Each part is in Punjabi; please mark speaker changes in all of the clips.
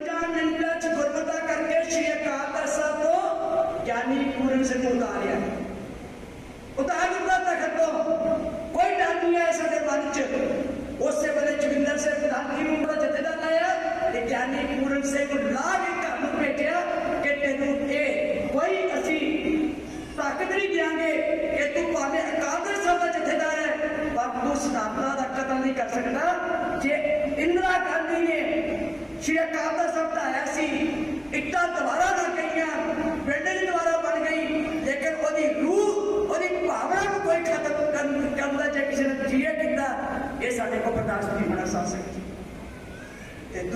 Speaker 1: ਪੰਜਾਂ ਮਿੰਟਾਂ ਚ ਗੁਰਮਤਾ ਕਰਕੇ ਸ਼੍ਰੀ ਅਕਾਲ ਤਖਤ ਸਾਹਿਬ ਤੋਂ ਗਿਆਨੀ ਪੂਰਨ ਸਿੰਘ ਨੂੰ ਉਤਾਰਿਆ। ਉਤਾਰ ਦਿੱਤਾ ਤਖਤ ਤੋਂ। ਕੋਈ ਡਰ ਨਹੀਂ ਆਇਆ ਸਾਡੇ ਮਨ ਚ। ਉਸੇ ਵੇਲੇ ਜੋਗਿੰਦਰ ਸਿੰਘ ਪ੍ਰਧਾਨ ਨੂੰ ਬੜਾ ਜਥੇਦਾਰ ਲਾਇਆ ਤੇ ਗਿਆਨੀ ਪੂਰਨ ਸਿੰਘ ਨੂੰ ਲਾ ਕੇ ਘਰ ਨੂੰ ਭੇਜਿਆ ਕਿ ਤੈਨੂੰ ਇਹ ਕੋਈ ਅਸੀਂ ਤਾਕਤ ਨਹੀਂ ਦਿਆਂਗੇ ਕਿ ਤੂੰ ਭਾਵੇਂ ਅਕਾਲ ਤਖਤ ਸਾਹਿਬ ਦਾ ਜਥੇਦਾਰ ਹੈ, ਪਰ ਤੂੰ ਸਨਾਤਨਾ ਦਾ ਕਤਲ ਨਹੀਂ ਕਰ ਸਕਦਾ। ਜੇ ਇੰਦਰਾ ਗਾਂਧੀ ਨੇ ਸ਼੍ਰੀ ਅਕਾਲ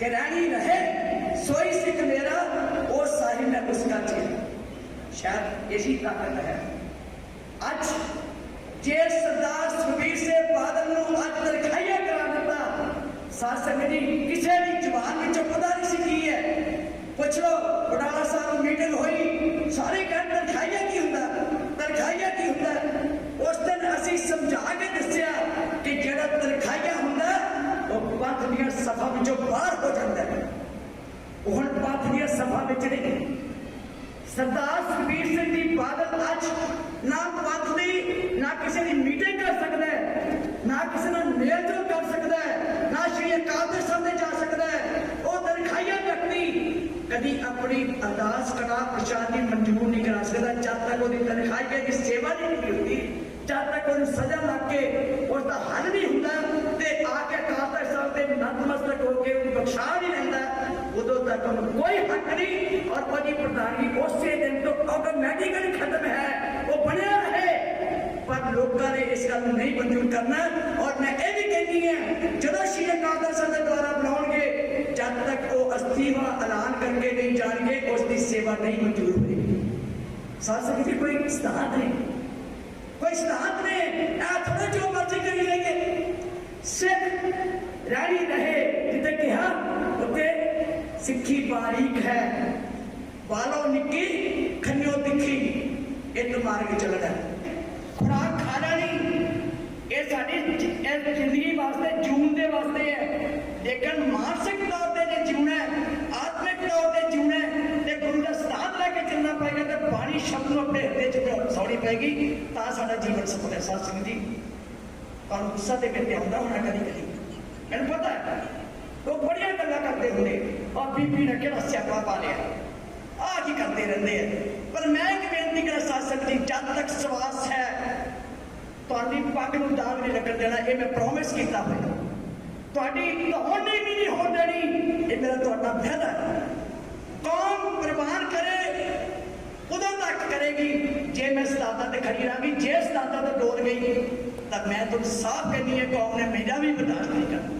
Speaker 1: ਕਿ ਰਹਿਣੀ ਰਹੇ, ਸੋਈ ਸਿੱਖ ਮੇਰਾ, ਉਹ ਸਾਹਿਬ ਮੈਂ ਉਸਕਾ ਚੇ ਸ਼ਾਇਦ ਇਸੀ ਤਾਕਤ ਹੈ। ਅੱਜ ਜੇ ਸਰਦਾਰ ਸੁਖਬੀਰ ਸਿੰਘ ਬਾਦਲ ਨੂੰ ਅੱਜ ਦਰਖਾਈਆ ਕਰਾ ਦਿੱਤਾ, ਸਾਧ ਸੰਗਤ ਜੀ, ਕਿਸੇ ਵੀ ਜ਼ੁਬਾਨ ਵਿੱਚੋਂ ਪਤਾ ਨਹੀਂ ਸੀ ਕੀ ਹੈ। ਪੁੱਛ ਲਓ, ਬਟਾਲਾ ਸਾਹਿਬ ਮੀਟਿੰਗ ਹੋਈ, ਸਾਰੇ ਕਹਿਣ سفا میں چڑے گئے۔ سردار سکبیر سنگھ دی بادل اج نہ پت دی نہ کسی دی میٹنگ کر سکتا ہے، نہ کسی نے میل جو کر سکتا ہے، نہ شری اکال دے سامنے جا سکتا ہے۔ وہ درخائیاں رکھنی۔ کدی اپنی ارداس کرا پرشادی منظور نہیں کرا سکتا۔ جب تک وہ تنخواہ کی سیوا نہیں ہوتی جب تک وہ سزا لگ کے اس کا حل نہیں تقریباً ختم ہے، وہ بنیا رہے۔ پر لوگوں نے اس گل نہیں منظور کرنا۔ اور میں یہ بھی کہنی ہے جب شری اکادر صدر دوارا بناؤ گے، جب تک وہ استیفہ اعلان کر کے نہیں جان گے، اس کی سیوا نہیں منظور ہوئے۔ ساتھ ساتھ کی کوئی استحاد نہیں، کوئی استحاد نہیں۔ اے تھوڑا جو مرضی کری لیں گے صرف رہی رہے، جتنے کہا، اتنے سکھی باریک ہے۔ ਵਾਲੋ ਨਿੱਕੀ, ਖੰਨਿਓ ਤਿੱਖੀ, ਇਹ ਮਾਰਗ ਚੱਲਣਾ ਖੁਰਾਕ ਖਾਣਾ ਨਹੀਂ ਇਹ ਸਾਡੀ ਇਹ ਜ਼ਿੰਦਗੀ ਵਾਸਤੇ, ਜੂਨ ਦੇ ਵਾਸਤੇ ਹੈ। ਲੇਕਿਨ ਮਾਨਸਿਕ ਤੌਰ ਤੇ ਜੇ ਜਿਉਣਾ ਆਤਮਿਕ ਤੌਰ ਤੇ ਜਿਉਣਾ ਤੇ ਗੁਰੂ ਦਾ ਸਿਧਾਂਤ ਲੈ ਕੇ ਚੱਲਣਾ ਪਏਗਾ, ਤੇ ਬਾਣੀ ਸ਼ਬਦ ਨੂੰ ਆਪਣੇ ਹਿਰਦੇ ਚ ਸੌਣੀ ਪਏਗੀ, ਤਾਂ ਸਾਡਾ ਜੀਵਨ ਸਫਲ ਹੈ, ਸਾਧ ਸਿੰਘ ਜੀ। ਪਰ ਗੁੱਸਾ ਤੇ ਮੇਰੇ ਆਉਂਦਾ ਹੋਣਾ ਕਦੀ ਕਦੀ। ਮੈਨੂੰ ਪਤਾ ਹੈ ਉਹ ਬੜੀਆਂ ਗੱਲਾਂ ਕਰਦੇ ਹੁੰਦੇ, ਔਰ ਬੀਬੀ ਨੇ ਕਿਹੜਾ ਸਿਆਪਾ ਪਾ ਲਿਆ। ਆ ਕਰਦੇ ਰਹਿੰਦੇ ਆ। ਪਰ ਮੈਂ ਇੱਕ ਬੇਨਤੀ ਕਰਾਂ, ਸਾਧ ਜੀ, ਜਦ ਤੱਕ ਸਵਾਸ ਹੈ, ਤੁਹਾਡੀ ਪੱਗ ਨੂੰ ਦਾਗ ਨਹੀਂ ਲੱਗਣ ਦੇਣਾ, ਇਹ ਮੈਂ ਪ੍ਰੋਮਿਸ ਕੀਤਾ ਹੋਇਆ। ਤੁਹਾਡੀ ਹੋਣੀ ਵੀ ਨਹੀਂ ਹੋਣ ਦੇਣੀ, ਇਹ ਮੇਰਾ ਤੁਹਾਡਾ ਵਾਅਦਾ ਹੈ। ਕੌਮ ਕੁਰਬਾਨ ਕਰੇ, ਉਦੋਂ ਤੱਕ ਕਰੇਗੀ। ਜੇ ਮੈਂ ਸਦਾਤਾ ਤੇ ਖੜੀ ਰਹਾਂਗੀ, ਜੇ ਸਦਾਤਾ ਤੇ ਡੋਲ ਗਈ, ਤਾਂ ਮੈਂ ਤੁਹਾਨੂੰ ਸਾਫ਼ ਕਹਿੰਦੀ ਹੈ, ਕੌਮ ਨੇ ਮੇਰਾ ਵੀ ਬਰਦਾਸ਼ਤ ਨਹੀਂ ਕਰਨਾ।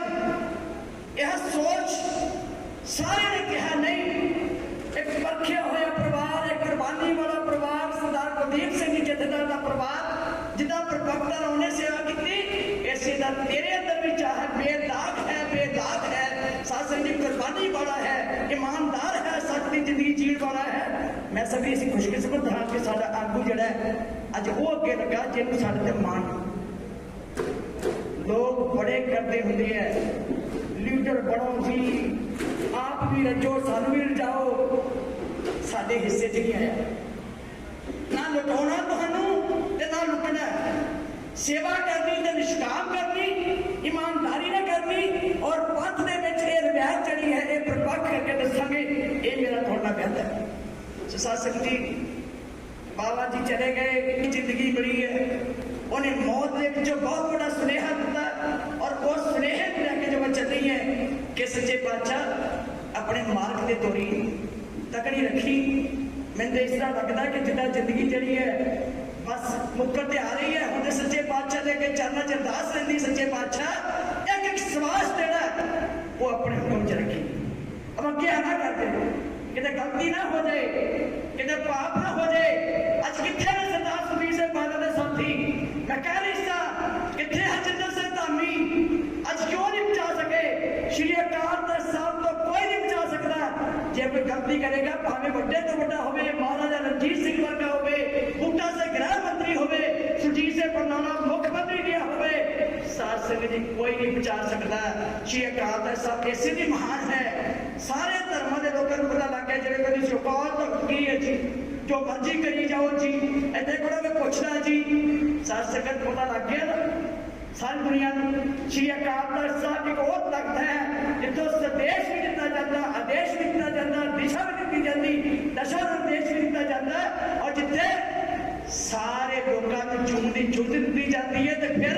Speaker 1: ਦੀ ਜ਼ਿੰਦਗੀ ਹੈ। ਮੈਂ ਸਭੀ ਅਸੀਂ ਖੁਸ਼ਕਿਸਮਤ ਹਾਂ ਕਿ ਸਾਡਾ ਆਗੂ ਜਿਹੜਾ ਅੱਜ ਉਹ ਅੱਗੇ ਲੱਗਾ ਜਿਹਨੂੰ ਸਾਡੇ ਤੇ ਮਾਣ ਲੋਕ ਬੜੇ ਕਰਦੇ ਹੁੰਦੇ ਐ ਲੀਡਰ ਬਣੋ ਜੀ। ਆਪ ਵੀ ਰਜੋ ਸਾਨੂੰ ਵੀ ਰਜਾਓ ਸਾਡੇ ਹਿੱਸੇ 'ਚ ਕੀ ਆਇਆ ਨਾ ਲੁਟਾਉਣਾ ਤੁਹਾਨੂੰ ਤੇ ਨਾ ਲੁੱਟਣਾ। ਸੇਵਾ ਕਰਨੀ ਤੇ ਨਿਸ਼ਕਾਮ ਕਰਨੀ, ਇਮਾਨਦਾਰੀ ਨਾਲ ਕਰਨੀ ਔਰ ਪੰਥ ਦੇ ਜਿਹੜੀ ਹੈ ਇਹ ਪ੍ਰਪੱਖ ਕਰਕੇ ਦੱਸਾਂਗੇ, ਇਹ ਮੇਰਾ ਤੁਹਾਡਾ ਬਿਆਨ ਹੈ। ਸੋ ਸਾਧ ਜੀ ਬਾਬਾ ਜੀ। ਚਲੇ ਗਏ ਜ਼ਿੰਦਗੀ ਬੜੀ ਹੈ। ਉਹਨੇ ਮੌਤ ਦੇ ਵਿੱਚੋਂ ਬਹੁਤ ਵੱਡਾ ਸੁਨੇਹਾ ਦਿੱਤਾ ਔਰ ਉਸ ਸੁਨੇਹੇ ਲੈ ਕੇ ਜੋ ਮੈਂ ਚੱਲੀ ਹੈ, ਕਿ ਸੱਚੇ ਪਾਤਸ਼ਾਹ ਆਪਣੇ ਮਾਰਗ ਤੇ ਤੋਰੀ, ਤਕੜੀ ਰੱਖੀ। ਮੈਨੂੰ ਇਸ ਤਰ੍ਹਾਂ ਲੱਗਦਾ ਕਿ ਜਿੱਦਾਂ ਜ਼ਿੰਦਗੀ ਜਿਹੜੀ ਹੈ, ਬਸ ਮੁੱਕਰ ਤੇ ਆ ਰਹੀ ਹੈ। ਹੁਣ ਸੱਚੇ ਪਾਤਸ਼ਾਹ ਦੇ ਅੱਗੇ ਚਰਨਾਂ 'ਚ ਅਰਦਾਸ ਰਹਿੰਦੀ, ਸੱਚੇ ਪਾਤਸ਼ਾਹ ਇੱਕ ਇੱਕ ਸਵਾਸ ਜਿਹੜਾ وہ اپنے پہنچ رکھیں اب ہم کیا ادا کرتے ہیں کدھر غلطی نہ ہو جائے۔ کدھر پاپ نہ ہو جائے۔ اج کتنے نے سدا سبھی سے پہلے ساتھی میں کہہ نہیں سا کتنے ہر جنت سے تامی اج کیوں نہیں بچا سکے؟ شری اکال تر صاحب تو کوئی نہیں بچا سکتا۔ جب کوئی غلطی کرے گا، پاوے بڑے تو بڑا ہوئے، ماں سے مجھے کوئی نہیں بچا سکتا۔ ہے شیعہ کہاتا ہے سب کیسے بھی مہان ہے سارے دھرموں کے لوگوں پتا لگ گیا جڑے کبھی سکول تو کی ہے جی۔ جو مرضی کری جاؤ جی۔ ایسے کہڑا میں پوچھنا جی۔ سار سکت پتہ لگ گیا۔ نا ساری دنیا شیعہ کہاتا ہے صاحب کی بہت لگتا ہے۔ جب تو سدیش بھی جتنا جاتا آدیش بھی جتنا جاتا، دشا بھی جتنی جاتی، دشا اندیش بھی جتنا جاتا۔ اور جتنے سارے لوگوں کو چونڈی چونڈ دی جاتی ہے تو پھر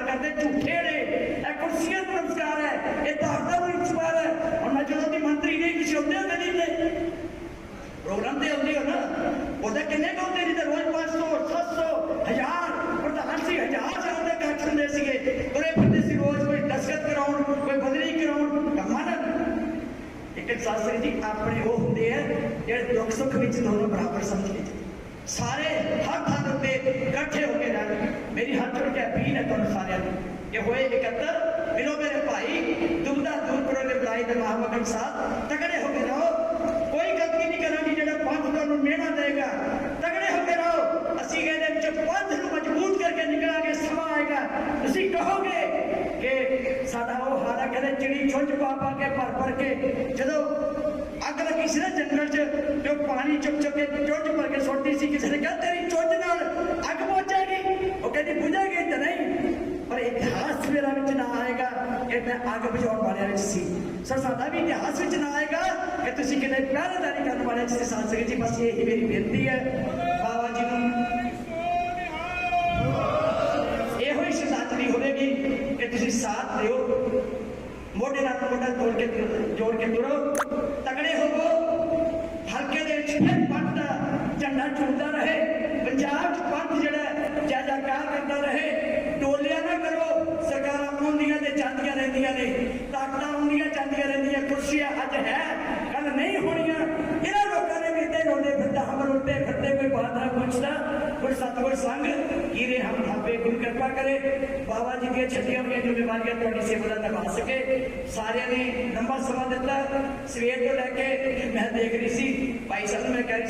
Speaker 1: ਨਮਸਕਾਰ ਕਰਦੇ, ਝੂਠੇ ਨੇ। ਇਹ ਕੁਰਸੀਆਂ ਨੂੰ ਹੈ। ਇਹ ਤਾਕਤਾਂ ਨੂੰ ਨਮਸਕਾਰ ਹੈ। ਹੁਣ ਜਦੋਂ ਦੀ ਮੰਤਰੀ ਨਹੀਂ ਕਿਸੇ ਹੁੰਦੇ ਹੁੰਦੇ ਨਹੀਂ ਨੇ ਪ੍ਰੋਗਰਾਮ ਤੇ ਹੁੰਦੀ ਹੋ ਨਾ? ਉਹਦੇ ਕਿੰਨੇ ਕੁ ਨਹੀਂ ਤੇ ਰੋਜ਼ 500 700 1000 ਪ੍ਰਧਾਨ ਸੀ ਹਜ਼ਾਰ ਸਾਲ ਦੇ ਕੱਟ ਹੁੰਦੇ ਸੀਗੇ। ਤੁਰੇ ਫਿਰਦੇ ਸੀ ਰੋਜ਼ ਕੋਈ ਦਸਖਤ ਕਰਾਉਣ, ਕੋਈ ਬਦਲੀ ਕਰਾਉਣ। ਕੰਮਾਂ ਨਾ ਇੱਕ ਸਾਸਰੀ ਜੀ, ਆਪਣੇ ਉਹ ਹੁੰਦੇ ਆ ਜਿਹੜੇ ਦੁੱਖ ਸੁੱਖ ਵਿੱਚ ਦੋਨੋਂ ਬਰਾਬਰ ਸਮਝਦੇ ਜੀ ਸਾਰੇ ਹਰ ਥਾਂ ਉੱਤੇ ਇਕੱਠੇ ਹੋ ਕੇ ਰਹਿਣ ਮੇਰੀ ਹੱਥ ਜੋੜ ਅਪੀਲ ਹੈ ਤੁਹਾਨੂੰ ਸਾਰਿਆਂ ਨੂੰ। ਕਿ ਹੋਏ ਇਕੱਤਰ, ਮਿਲੋ ਮੇਰੇ ਭਾਈ ਦੁਬਦਾ ਦੂਰ ਕਰੋ ਦੇ ਬੁਲਾਈ ਦੇ ਮਹਾਮਗਨ ਸਾਹਿਬ ਤਕੜੇ ਹੋ ਕੇ ਰਹੋ। ਕੋਈ ਗਲਤੀ ਨਹੀਂ ਕਰਾਂਗੀ ਜਿਹੜਾ ਪੰਥ ਤੁਹਾਨੂੰ ਮਿਹਨਤ ਦੇਗਾ ਤਗੜੇ ਹੋ ਕੇ ਰਹੋ। ਅਸੀਂ ਇਹਦੇ ਵਿੱਚ ਪੰਥ ਨੂੰ ਮਜ਼ਬੂਤ ਕਰਕੇ ਨਿਕਲਾਂਗੇ ਸਮਾਂ ਆਏਗਾ। ਤੁਸੀਂ ਕਹੋਗੇ ਕਿ ਸਾਡਾ ਉਹ ਹਾਰਾ ਕਹਿੰਦੇ ਚਿੜੀ ਛੁੰਝ ਪਾ ਪਾ ਕੇ ਭਰ ਭਰ ਕੇ ਜਦੋਂ ਅੱਗ ਲੱਗੀ ਸੀ ਨਾ ਜੰਗਲ 'ਚ ਜੋ ਪਾਣੀ ਚੁੱਪ ਚੁੱਪ ਕੇ ਚੁੰਝ ਭਰ ਕੇ ਸੁੱਟਦੀ ਸੀ ਕਿਸੇ ਨੇ ਕਿਹਾ, ਤੇਰੀ ਚੁੰਝ ਨਾਲ ਅੱਗ ਪਹੁੰਚੇਗੀ ਉਹ ਕਹਿੰਦੀ ਬੁਝੇਗੀ ਤਾਂ ਨਹੀਂ ਪਰ ਇਤਿਹਾਸ ਮੇਰਾ ਵਿੱਚ ਨਾ ਆਏਗਾ ਕਿ ਮੈਂ ਅੱਗ ਬੁਝਾਉਣ ਵਾਲਿਆਂ ਵਿੱਚ ਸੀ। ਸੋ ਸਾਡਾ ਵੀ ਇਤਿਹਾਸ ਵਿੱਚ ਨਾ ਆਏਗਾ ਕਿ ਤੁਸੀਂ ਕਿਤੇ ਪਹਿਰੇਦਾਰੀ ਕਰਨ ਵਾਲਿਆਂ ਵਿੱਚ ਸੀ ਸਾਧ ਸੰਗਤ ਜੀ, ਬਸ ਇਹੀ ਮੇਰੀ ਬੇਨਤੀ ਹੈ। ਬਾਬਾ ਜੀ ਨੂੰ ਇਹੋ ਹੀ ਸ਼ਰਧਾਂਜਲੀ ਹੋਵੇਗੀ ਕਿ ਤੁਸੀਂ ਸਾਥ ਦਿਓ। ਮੋਢੇ ਨਾਲ ਮੋਢਾ ਤੋੜ ਕੇ ਜੋੜ ਕੇ ਤੁਰੋ। ਤਗੜੇ پہنچنا کوئی ستوئی سنگ کیرے ہم تھاپے گن کرپا کرے بابا جی دیا چھٹیاں میں جو بیماریاں تھوڑی سیوا نبھا سکے سارے نے لمبا سما دیتا سویر تو لے کے میں دیکھ رہی سی بھائی صاحب میں کہہ رہی